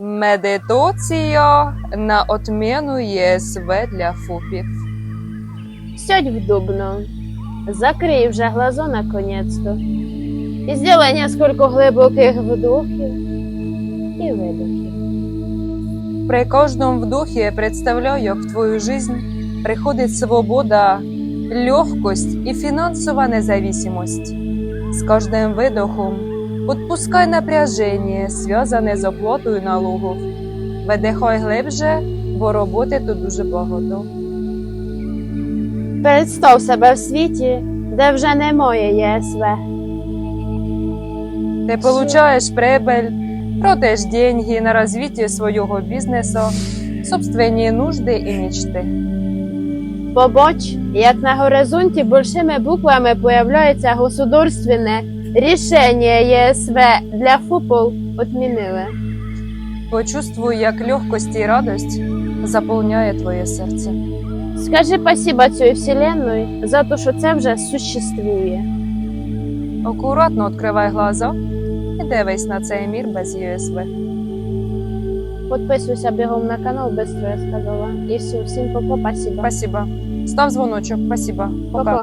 Медитація на отмену ЄСВ для ФУПів. Сядь в. Закрий вже глаза наконец-то. І сделай несколько глибоких вдохів і видохів. При кожному вдохе представляю, як в твою жизнь приходить свобода, легкость і фінансова независимость. З кожним видохом відпускай напряження, зв'язане з оплатою налогів. Видихай глибше, бо роботи тут дуже багато. Представ себе в світі, де вже немає ЄСВ. Ти получаєш прибыль, продаєш деньги на розвиття свого бізнесу, собственні нужди і мечти. Побач, як на горизонті большими буквами появляється государственне рішення ЄСВ для ФУПОЛ отмінили. Почувствуй, як легкость і радость заповняє твоє серце. Скажи спасибо цій вселенной за те, що це вже существує. Акуратно відкривай глаза і дивись на цей мір без ЄСВ. Підписуйся бігом на канал, быстро я сказала. І все, всім пока, спасибо. Спасибо. Став дзвоночок. Спасибо. Пока. Пока.